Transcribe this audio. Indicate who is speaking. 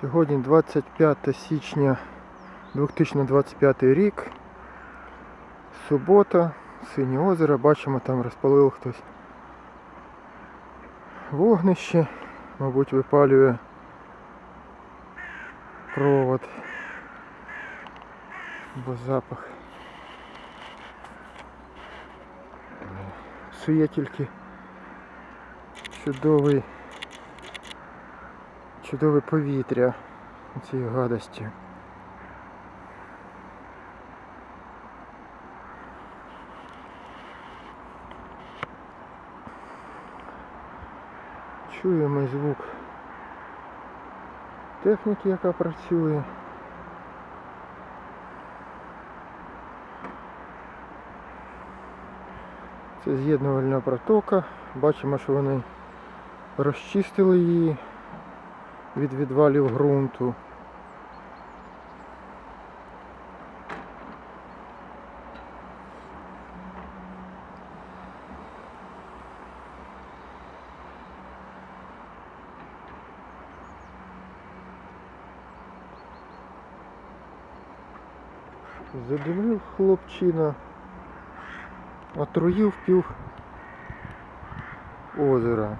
Speaker 1: Сьогодні 25 січня 2025 рік. Субота, синє озеро, бачимо, там розпалив хтось вогнище, мабуть, випалює провод, бо запах. Псує тільки чудовий, чудове повітря цієї гадості. Чуємо звук техніки, яка працює. Це з'єднувальна протока. Бачимо, що вони розчистили її від відвалів ґрунту. Задимив хлопчина, отруїв пів озера.